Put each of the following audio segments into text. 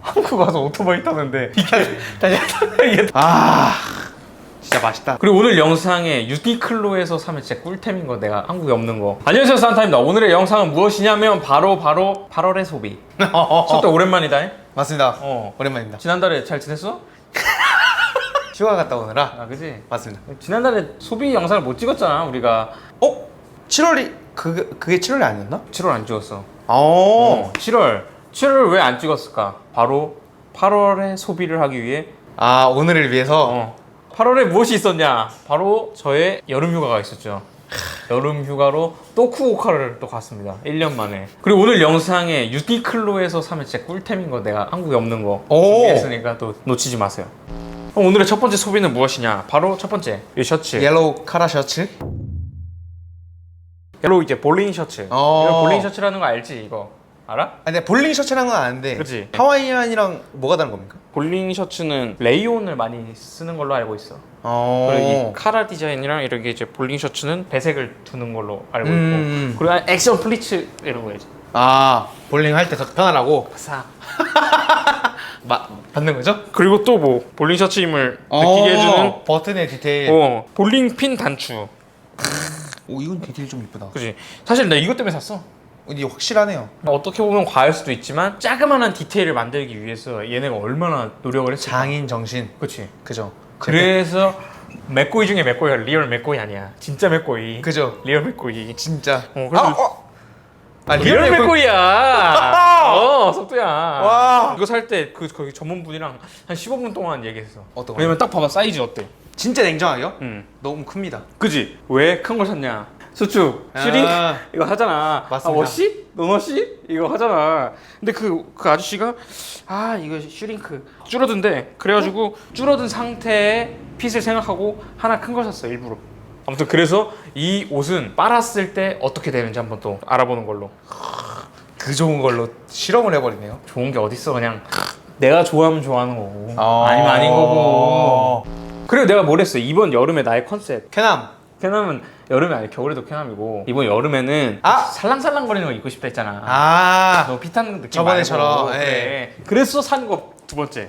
한국 와서 오토바이 타는데 이게 이게 아 진짜 맛있다. 그리고 오늘 영상에 유니클로에서 사면 진짜 꿀템인 거 내가 한국에 없는 거 안녕하세요 산타입니다 오늘의 영상은 무엇이냐면 바로 바로 8월의 소비 첫때 오랜만이다 잉? 맞습니다. 어 오랜만입니다. 지난달에 잘 지냈어? 휴가 갔다 오느라 아 그지? 맞습니다. 지난달에 소비 영상을 못 찍었잖아 우리가 어? 7월이 그게 그게 7월이 아니었나? 7월 안 찍었어 어. 어 7월 7월 왜안 찍었을까? 바로 8월에 소비를 하기 위해 아 오늘을 위해서 어 8월에 무엇이 있었냐? 바로 저의 여름 휴가가 있었죠 여름 휴가로 또 쿠오카를 또 갔습니다 1년 만에 그리고 오늘 영상에 유니클로에서 사면 진짜 꿀템인 거 내가 한국에 없는 거 오. 준비했으니까 또 놓치지 마세요 그럼 오늘의 첫 번째 소비는 무엇이냐? 바로 첫 번째 이 셔츠 옐로우 카라 셔츠. 옐로우 이제 볼링 셔츠 어. 볼링 셔츠라는 거 알지 이거 알아? 아니 볼링 셔츠라는 건 아는데 그치. 하와이안이랑 뭐가 다른 겁니까? 볼링 셔츠는 레이온을 많이 쓰는 걸로 알고 있어 어. 그리고 이 카라 디자인이랑 이렇게 이제 볼링 셔츠는 배색을 두는 걸로 알고 음. 있고 그리고 액션 플리츠 이런 거 이제 아 볼링 할때더 편하라고 사 마, 받는 거죠? 그리고 또 뭐 볼링 셔츠 힘을 느끼게 해주는 어, 버튼의 디테일. 어 볼링 핀 단추 오 이건 디테일 좀 이쁘다. 그지 사실 나 이것 때문에 샀어 이게 확실하네요. 어떻게 보면 과할 수도 있지만 자그마한 디테일을 만들기 위해서 얘네가 얼마나 노력을 했을까 장인 정신. 그치 그죠? 그래서 맥고이 중에 맥고이가 리얼 맥고이 아니야 진짜 맥고이 그죠? 리얼 맥고이 진짜. 어, 그래서- 아, 어. 아 리얼 맥 맥고이야 어 속도야 와. 이거 살 때 그 거기 전문 분이랑 한 15분 동안 얘기했어 어떤 거요? 왜냐면 딱 봐봐 사이즈 어때 진짜 냉정하게요? 응 너무 큽니다. 그지 왜 큰 걸 샀냐 수축 슈링? 아. 이거 하잖아. 맞습니다. 아 워시? 노너시? 이거 하잖아. 근데 그, 그 아저씨가 아 이거 슈링크. 줄어든대. 그래가지고 줄어든 상태의 핏을 생각하고 하나 큰 걸 샀어 일부러. 아무튼 그래서 이 옷은 빨았을 때 어떻게 되는지 한번 또 알아보는 걸로. 그 좋은 걸로 실험을 해버리네요. 좋은 게 어딨어 그냥. 내가 좋아하면 좋아하는 거고. 어. 아니면 아닌 거고. 그리고 내가 뭘 했어 이번 여름에 나의 컨셉. 쾌남. 쾌남은 여름이 아니 겨울에도 쾌남이고 이번 여름에는 아! 살랑살랑거리는 거 입고 싶다 했잖아 아. 너 피타는 느낌 저번에처럼, 말고. 예. 그래. 그래서 산 거 두 번째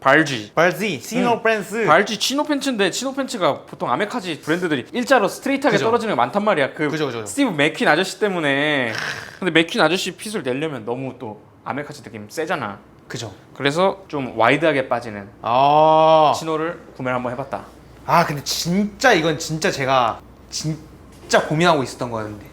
발지 발지 시노 응. 프렌스. 발지 치노 팬츠인데 치노 팬츠가 보통 아메카지 브랜드들이 일자로 스트레이트하게 그죠. 떨어지는 게 많단 말이야 그 그죠, 그죠. 스티브 맥퀸 아저씨 때문에 근데 맥퀸 아저씨 핏을 내려면 너무 또 아메카지 느낌 세잖아 그죠. 그래서 좀 와이드하게 빠지는 아. 치노를 구매를 한번 해봤다 아 근데 진짜 이건 진짜 제가 진짜 고민하고 있었던 거였는데.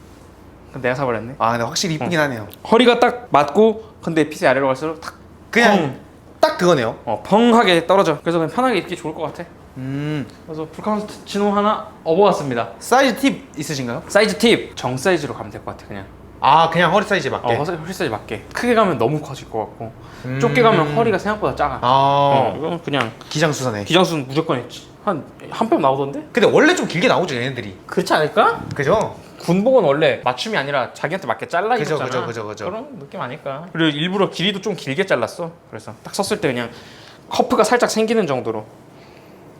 근데 내가 사버렸네 아 근데 확실히 이쁘긴 하네요. 허리가 딱 맞고 근데 핏이 아래로 갈수록 탁 그냥 펑. 딱 그거네요. 어, 펑하게 떨어져 그래서 그냥 편하게 입기 좋을 것 같아 음. 그래서 풀카운트 치노 하나 업어왔습니다 사이즈 팁 있으신가요? 사이즈 팁! 정 사이즈로 가면 될 것 같아 그냥 아 그냥 허리 사이즈에 맞게. 어, 허리 허리 사이즈 맞게 크게 가면 너무 커질 것 같고 음. 좁게 가면 허리가 생각보다 작아 아. 어, 이건 그냥 기장수사네. 기장수는 무조건 있지 한한뼘 나오던데? 근데 원래 좀 길게 나오죠 얘네들이. 그렇지 않을까? 그죠? 군복은 원래 맞춤이 아니라 자기한테 맞게 잘라 그죠, 입었잖아 그죠, 그죠, 그죠. 그런 느낌 아닐까 그리고 일부러 길이도 좀 길게 잘랐어 그래서 딱 섰을 때 그냥 커프가 살짝 생기는 정도로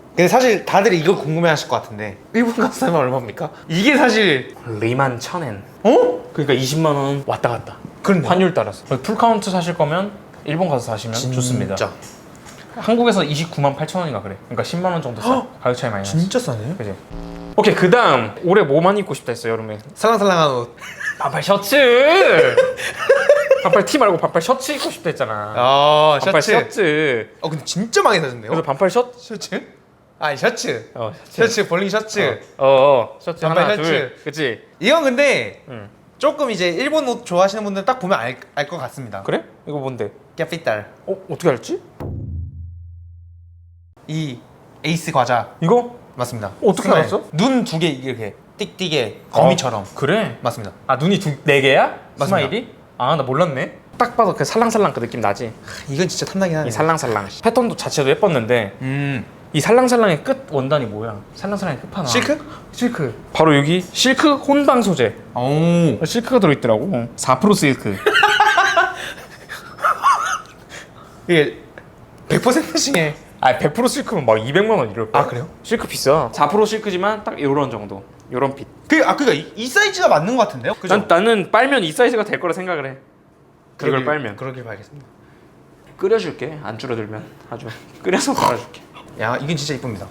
근데 사실 다들 이거 궁금해하실 것 같은데 일본 가서 사면 얼마입니까? 이게 사실 리만 천엔 어? 그러니까 20만 원 왔다 갔다 그런데 환율 따라서 풀 카운트 사실 거면 일본 가서 사시면 좋습니다 진짜 한국에서 29만 8천 원인가 그래 그러니까 10만 원 정도 싸 가격 차이 많이 나지 진짜 싸네. 그지 오케이 그 다음 올해 뭐 많이 입고 싶다 했어 여름에 살랑살랑한 옷. 반팔 셔츠 반팔 티 말고 반팔 셔츠 입고 싶다 했잖아 아 반팔 셔츠. 셔츠 어 근데 진짜 많이 사셨네요. 그래서 반팔 셔츠 셔츠? 아 셔츠. 어 셔츠 셔츠 볼링 셔츠. 어, 어 셔츠 반팔 하나 셔츠. 둘 그치 이건 근데 응. 조금 이제 일본 옷 좋아하시는 분들 딱 보면 알알것 같습니다. 그래? 이거 뭔데? 깨피딸. 어 어떻게 알지? 이 에이스 과자 이거? 맞습니다. 어떻게 순간에 알았어? 눈 두 개 이렇게 띡띡에 거미처럼. 그래? 맞습니다. 아 눈이 두, 네 개야? 맞습니다. 스마일이? 아 나 몰랐네 딱 봐도 그 살랑살랑 그 느낌 나지? 이건 진짜 탐나긴 하네. 이 살랑살랑 패턴도 자체도 예뻤는데 음. 이 살랑살랑의 끝 원단이 뭐야? 살랑살랑의 끝판왕 실크? 실크 바로 여기 실크 혼방 소재 오. 실크가 들어있더라고 4% 실크 이게 100%씩에 아 100% 실크면 막 200만 원 이럴 거야 아, 그래요? 실크 비싸 4% 실크지만 딱 요런 정도 요런 핏 그, 아, 그니까 이, 이 사이즈가 맞는 것 같은데요? 그죠? 난, 나는 빨면 이 사이즈가 될 거라 생각을 해 이걸 빨면 그러길 바라겠습니다. 끓여줄게 안 줄어들면 아주 끓여서 갈아줄게 야 이건 진짜 이쁩니다.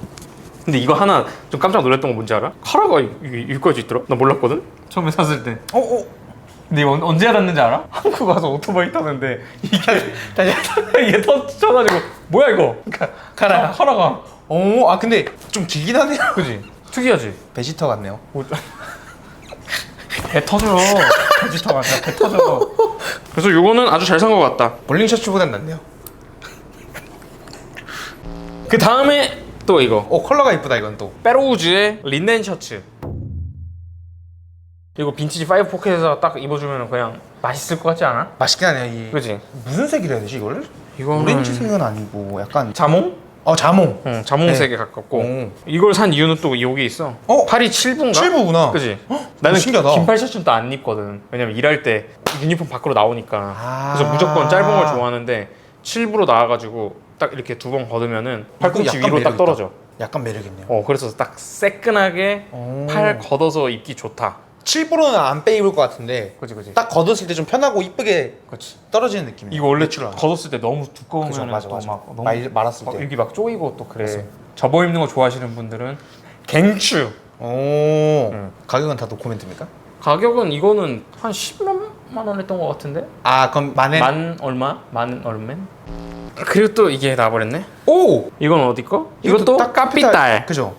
근데 이거 하나 좀 깜짝 놀랐던 거 뭔지 알아? 카라가 이- 이- 여기까지 있더라? 나 몰랐거든? 처음에 샀을 때 어 어. 근데 이거 언- 언제 알았는지 알아? 한국 와서 오토바이 타는데 이게 다시 이게 터져가지고 뭐야 이거? 카라야. 카라가 오, 아 근데 좀 길긴 하네요. 그지? 특이하지? 베지터 같네요. 배 터져 베지터가 아니라 배 터져 그래서 요거는 아주 잘 산 것 같다 볼링 셔츠보단 낫네요. 그 다음에 또 이거 오 컬러가 이쁘다 이건 또. 빼로우즈의 린넨 셔츠 이거 빈티지 5 포켓에서 딱 입어주면 그냥 맛있을 것 같지 않아? 맛있긴 하네요. 이 그지? 무슨 색이라 해야 되지 이거를? 이거는 오렌지색은 아니고 약간 자몽? 어 자몽. 응 자몽색에 가깝고 오. 이걸 산 이유는 또 여기 있어 어? 팔이 7부인가? 7부구나. 그지? 나는 신기하다. 긴팔 셔츠는 또 안 입거든 왜냐면 일할 때 유니폼 밖으로 나오니까 아. 그래서 무조건 짧은 걸 좋아하는데 7부로 나와가지고 딱 이렇게 두 번 걷으면 팔꿈치 약간 위로 딱 떨어져 약간 매력 있네요. 어 그래서 딱 새끈하게 오. 팔 걷어서 입기 좋다 7%는 안 빼 입을 것 같은데 그지 그지 딱 걷었을 때 좀 편하고 이쁘게 떨어지는 느낌이에요. 이거 원래 내추럴. 걷었을 때 너무 두꺼우면 그죠, 맞아, 또 맞아. 막 너무 말- 말았을 어, 때. 여기 막 쪼이고 또 그래. 접어 입는 거 좋아하시는 분들은 갱추 오. 응. 가격은 다 노코멘트입니까? 가격은 이거는 한 10만 원 했던 것 같은데 아 그럼 만엔 만 얼마? 만 얼맨? 그리고 또 이게 나버렸네 오. 이건 어디 거? 이것도 까피딸 그죠?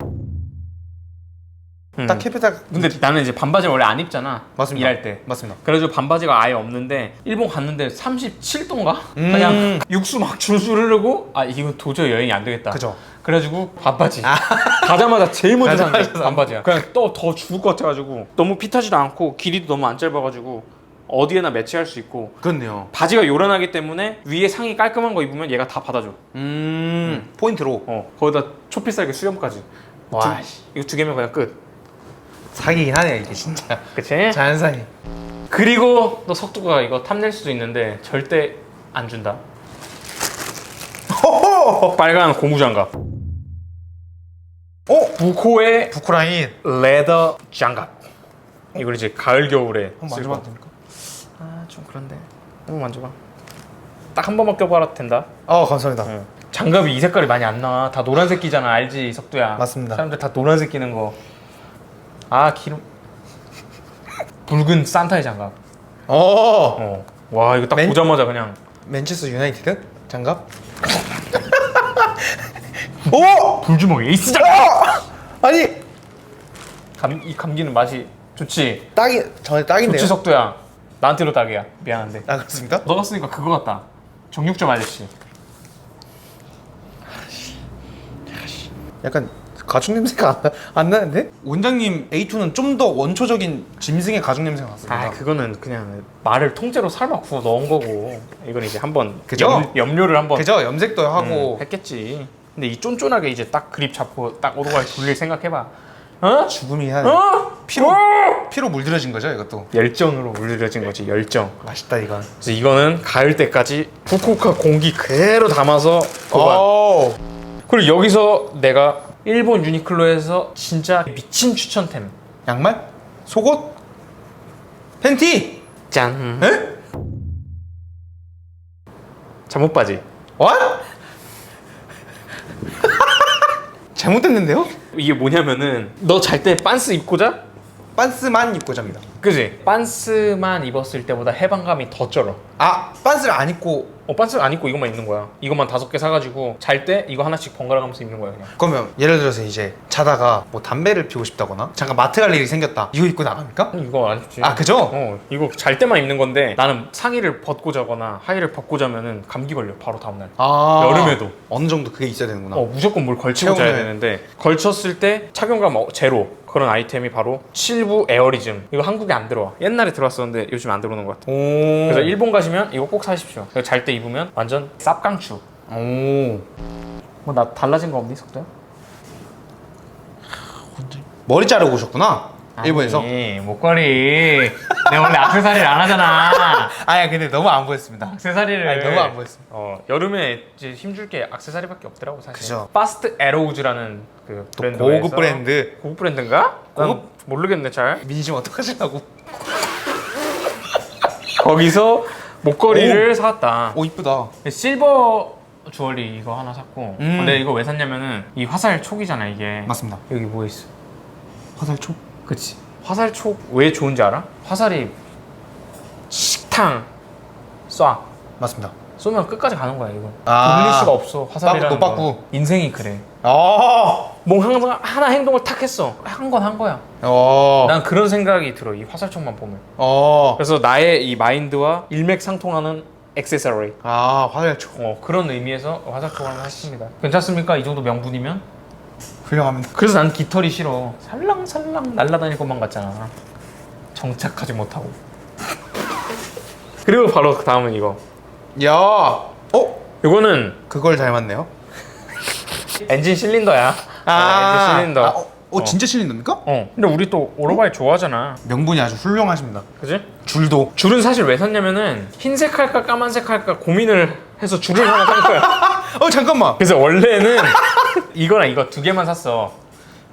음. 딱 캐피탈. 근데 나는 이제 반바지를 원래 안 입잖아 맞습니다. 일할 때 맞습니다. 그래가지고 반바지가 아예 없는데 일본 갔는데 37도인가? 음. 그냥 육수 막 줄줄 흐르고 아 이거 도저히 여행이 안 되겠다 그죠? 그래가지고 반바지 가자마자 제일 먼저 산 게 가자마자 반바지야 그냥 또 더 죽을 것 같아가지고 너무 핏하지도 않고 길이도 너무 안 짧아가지고 어디에나 매치할 수 있고 그렇네요. 바지가 요란하기 때문에 위에 상의 깔끔한 거 입으면 얘가 다 받아줘 음. 포인트로 어 거기다 초필살기 수염까지 와, 두- 이거 두 개면 그냥 끝 사기긴 하네요 이게 진짜. 그치? 자연사기. 그리고 또 석두가 이거 탐낼 수도 있는데 절대 안 준다 호호. 빨간 고무장갑 어? 부코의 부크라인. 레더 장갑 이걸 이제 가을 겨울에 한번 쓸 만져봐도 거. 됩니까? 아좀 그런데 한번 만져봐 딱 한 번만 껴봐도 된다 어 감사합니다. 응. 장갑이 이 색깔이 많이 안 나와 다 노란색 끼잖아 알지 석두야 맞습니다. 사람들 다 노란색 끼는 거 아 기름. 붉은 산타의 장갑. 어. 어 와 이거 딱 맨- 보자마자 그냥. 맨체스터 유나이티드? 장갑. 오! 불주먹 에이스 장갑 아니! 감, 이 감기는 맛이 좋지? 딱이 저한테 딱인데요. 좋지 석두야. 나한테도 딱이야. 미안한데. 아 그렇습니까? 너가 쓰니까 그거 같다. 정육점 아저씨. 약간 가죽 냄새가 안, 나- 안 나는데? 원장님 A2는 좀 더 원초적인 짐승의 가죽 냄새가 났습니다. 아 그거는 그냥 말을 통째로 삶아 구워 넣은 거고 이건 이제 한번 그죠? 염, 염료를 한번 그죠? 염색도 하고 음, 했겠지 근데 이 쫀쫀하게 이제 딱 그립 잡고 딱 오토바이 돌릴 생각해봐 어? 죽음이 한 어? 피로 어? 피로 물들여진 거죠 이것도. 열정으로 물들여진 거지 열정 맛있다 이건. 그래서 이거는 가을 때까지 후쿠오카 공기 그대로 담아서 보관 오. 그리고 여기서 내가 일본 유니클로에서 진짜 미친 추천템 양말? 속옷? 팬티? 짠 에? 잠옷 바지 What? 잘못됐는데요? 이게 뭐냐면은 너 잘 때 빤스 입고 자? 빤스만 입고 잡니다. 그지? 빤스만 입었을 때보다 해방감이 더 쩔어 아 빤스를 안 입고 어 빤스 안 입고 이것만 입는 거야 이것만 다섯 개 사가지고 잘 때 이거 하나씩 번갈아 가면서 입는 거야 그냥 그러면 예를 들어서 이제 자다가 뭐 담배를 피우고 싶다거나 잠깐 마트 갈 일이 생겼다. 이거 입고 나갑니까? 이거 안 입지 아 그죠? 어 이거 잘 때만 입는 건데 나는 상의를 벗고 자거나 하의를 벗고 자면은 감기 걸려 바로 다음 날 아 여름에도. 어느 정도 그게 있어야 되는구나. 어 무조건 뭘 걸치고 자야 체온을- 되는데 걸쳤을 때 착용감 어, 제로 그런 아이템이 바로 칠부 에어리즘 이거 한국에 안 들어와 옛날에 들어왔었는데 요즘 안 들어오는 것 같아 오. 그래서 일본 가시면 이거 꼭 사십시오 잘 때 입으면 완전 쌉강추 오. 뭐 나 달라진 거 없니 석도야? 머리 자르고 오셨구나. 일본에서. 아니 목걸이 내가 원래 악세사리를 안 하잖아 아야 근데 너무 안 보였습니다. 악세사리를 아니 너무 안 보였습니다. 어 여름에 이제 힘줄 게 악세사리밖에 없더라고 사실 그죠. 파스트 에로우즈라는 그 또 브랜드 고급 브랜드 고급 브랜드인가? 난 고급? 모르겠네 잘 민심 어떡하시려고? 거기서 목걸이를 사왔다. 오 이쁘다. 실버 주얼리 이거 하나 샀고. 음. 근데 이거 왜 샀냐면은 이 화살 촉이잖아 이게. 맞습니다. 여기 뭐 있어? 화살촉. 그치. 화살 촉왜 좋은지 알아? 화살이 식탕 쏴. 맞습니다. 쏘면 끝까지 가는 거야 이거. 아. 돌릴 수가 없어 화살이라는 빠꾸. 거. 인생이 그래. 아. 뭐 하나, 하나 행동을 탁 했어. 한 건 한 거야. 어. 난 그런 생각이 들어 이 화살촉만 보면. 어. 그래서 나의 이 마인드와 일맥상통하는 액세서리. 아 화살 촉. 어, 그런 의미에서 화살촉을 하나 샀습니다. 괜찮습니까? 이 정도 명분이면? 훌륭합니다. 그래서 난 깃털이 싫어. 살랑살랑 날아다닐 것만 같잖아. 정착하지 못하고. 그리고 바로 그 다음은 이거. 야. 어? 이거는 그걸 닮았네요. 엔진 실린더야. 어, 엔진 실린더. 아, 어, 어, 진짜 실린더입니까? 어. 근데 우리 또 오토바이 좋아하잖아. 명분이 아주 훌륭하십니다. 그지? 줄도. 줄은 사실 왜 샀냐면은 흰색 할까 까만색 할까 고민을 해서 줄을 하나 산 거야. 어 잠깐만. 그래서 원래는 이거랑 이거 두 개만 샀어.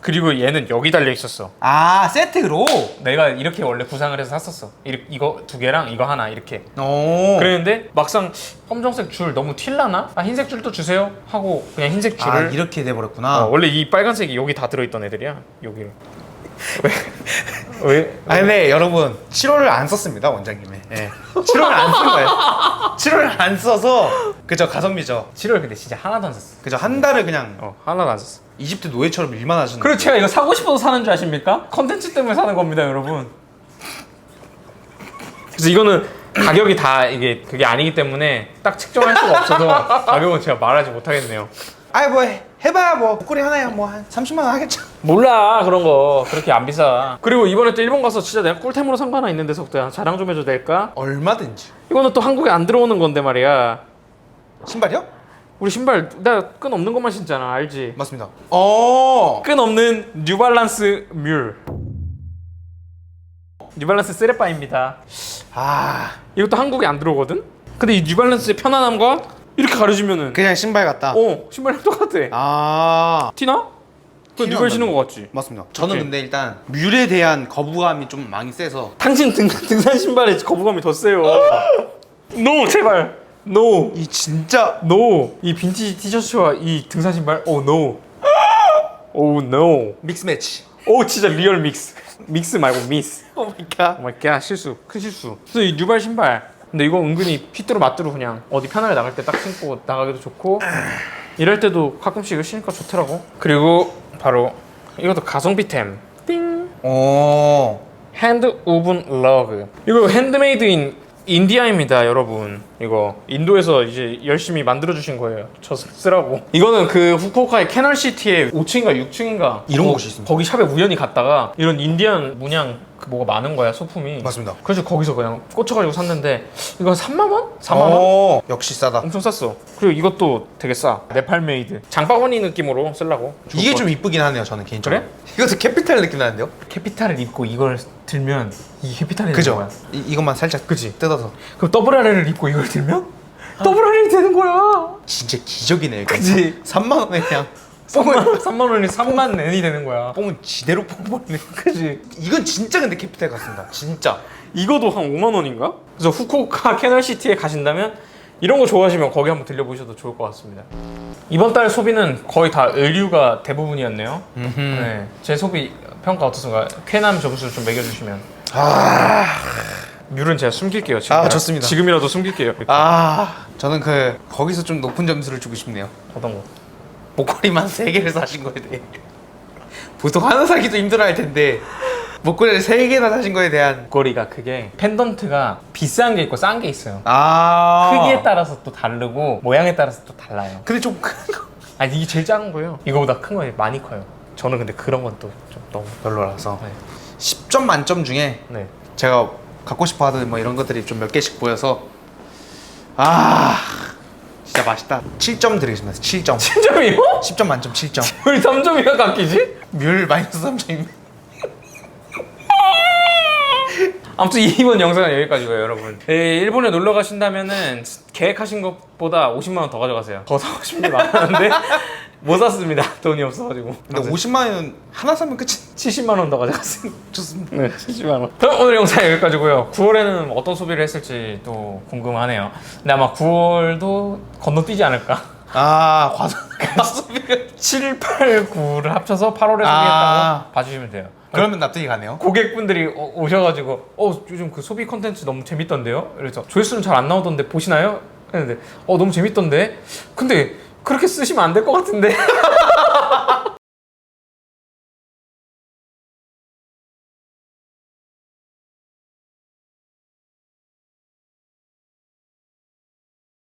그리고 얘는 여기 달려 있었어. 아 세트로. 내가 이렇게 원래 구상을 해서 샀었어. 이- 이거 두 개랑 이거 하나 이렇게. 오. 그랬는데 막상 검정색 줄 너무 튈라나? 아 흰색 줄도 주세요 하고 그냥 흰색 아 줄을. 이렇게 돼버렸구나. 어, 원래 이 빨간색이 여기 다 들어있던 애들이야. 여기를. 왜? 왜? 아 근데 여러분 7호를 안 썼습니다 원장님의. 예. 7호를 안 쓴 거예요. 7호를 안 써서 그저 가성비죠. 7월 근데 진짜 하나도 안 샀어. 그저 한 달을 그냥 어 하나도 안 샀어. 이집트 노예처럼 일만 하시는. 그리고 제가 이거 사고 싶어서 사는 줄 아십니까? 컨텐츠 때문에 사는 겁니다, 여러분. 그래서 이거는 가격이 다 이게 그게 아니기 때문에 딱 측정할 수가 없어서 가격은 제가 말하지 못하겠네요. 아이 뭐 해, 해봐야 뭐 목걸이 하나야 뭐 한 30만 원 하겠죠. 몰라 그런 거 그렇게 안 비싸. 그리고 이번에 또 일본 가서 진짜 내가 꿀템으로 산 거 하나 있는데 석도야 자랑 좀 해줘도 될까? 얼마든지. 이거는 또 한국에 안 들어오는 건데 말이야. 신발이요? 우리 신발 나끈 없는 것만 신잖아 알지? 맞습니다. 어. 끈 없는 뉴발란스 뮬. 뉴발란스 쓰레빠입니다. 아 이것도 한국에 안 들어오거든? 근데 이 뉴발란스의 편안함과 이렇게 가려지면은 그냥 신발 같다. 어 신발이랑 똑같아 아 티나? 그 티는 뉴발 안 신은 거 같지? 맞습니다. 저는 오케이. 근데 일단 뮬에 대한 거부감이 좀 많이 세서 당신 등, 등산 신발에 거부감이 더 세요 NO 제발 NO. 이 진짜 NO. 이 빈티지 티셔츠와 이 등산 신발? 오 NO. 오 NO. 믹스 매치. 오 진짜 리얼 믹스 믹스 말고 미스 오 마이 갓. 오 마이 갓 실수. 큰 실수. 그래서 이 뉴발 신발. 근데 이거 은근히 핏뚜루 맞뚜루 그냥 어디 편하게 나갈 때 딱 신고 나가기도 좋고. 이럴 때도 가끔씩 이거 신으니까 좋더라고. 그리고 바로 이것도 가성비템. 띵. 오. 핸드 오븐 러그 이거 핸드메이드인 인디아입니다 여러분 이거 인도에서 이제 열심히 만들어 주신 거예요 저 쓰라고 이거는 그 후쿠오카의 캐널시티에 5층인가 6층인가 이런 곳이 있습니다. 거기 샵에 우연히 갔다가 이런 인디안 문양 그 뭐가 많은 거야 소품이 맞습니다. 그래서 거기서 그냥 꽂혀가지고 샀는데 이거 3만 원? 4만 원? 오, 역시 싸다. 엄청 쌌어 그리고 이것도 되게 싸 네팔 메이드 장바구니 느낌으로 쓰려고 이게 것좀 이쁘긴 하네요, 저는 개인적으로. 그래? 이것도 캐피탈 느낌 나는데요? 캐피탈을 입고 이걸 들면 이 캐피탈이 되는 그죠? 거야 이, 이것만 살짝 그지? 뜯어서. 그럼 더블 RL을 입고 이걸 들면 더블 RL이 되는 거야. 진짜 기적이네요. 이거. 그지? 3만 원에 그냥 3만, 3만 원이 3만 렌이 되는 거야. 뽕은 지대로 뽑아버리네. 그지? 이건 진짜 근데 캐피탈 같습니다. 진짜. 이거도 한 5만 원인가? 그래서 후쿠오카 캐널시티에 가신다면 이런 거 좋아하시면 거기 한번 들려보셔도 좋을 것 같습니다. 이번 달 소비는 거의 다 의류가 대부분이었네요. 네, 제 소비 평가 어떻습니까? 쾌남 점수 좀 매겨주시면. 아, 뮬은 제가 숨길게요. 지금. 아, 좋습니다. 지금이라도 숨길게요. 아, 저는 그 거기서 좀 높은 점수를 주고 싶네요. 어떤 거? 목걸이만 세 개를 사신 거에 대해. 보통 하나 사기도 힘들어 할 텐데 목걸이를 세 개나 사신 거에 대한. 목걸이가 그게 펜던트가 비싼 게 있고 싼 게 있어요. 아. 크기에 따라서 또 다르고 모양에 따라서 또 달라요. 근데 좀큰 거. 아 이게 제일 작은 거예요. 이거보다 큰 거에 많이 커요. 저는 근데 그런 건 또 좀 너무 별로라서. 네. 10점 만점 중에 네. 제가 갖고 싶어 하던 뭐 이런 것들이 좀 몇 개씩 보여서 아 진짜 맛있다. 7점 드리겠습니다. 7점. 7점이요? 10점 만점 7점. 왜 3점이가 깎이지? 뮬 마이너스 3점입니다. 아무튼 이번 영상은 여기까지고요 여러분. 예, 일본에 놀러 가신다면은 계획하신 것보다 50만 원 더 가져가세요. 더 사고 싶은 게 많았는데 못 샀습니다. 돈이 없어가지고. 근데 50만 원 하나 사면 끝이 70만 원 더 가져갔습니다. 좋습니다. 네, 70만 원. 그럼 오늘 영상 여기까지고요. 9월에는 어떤 소비를 했을지 또 궁금하네요. 근데 아마 9월도 건너뛰지 않을까. 아 과소 과소비를 7, 8, 9를 합쳐서 8월에 소비했다고 아. 봐주시면 돼요. 그러면 납득이 가네요. 고객분들이 오- 오셔가지고 어 요즘 그 소비 컨텐츠 너무 재밌던데요? 그래서 조회수는 잘 안 나오던데 보시나요? 했는데 어 너무 재밌던데 근데 그렇게 쓰시면 안 될 것 같은데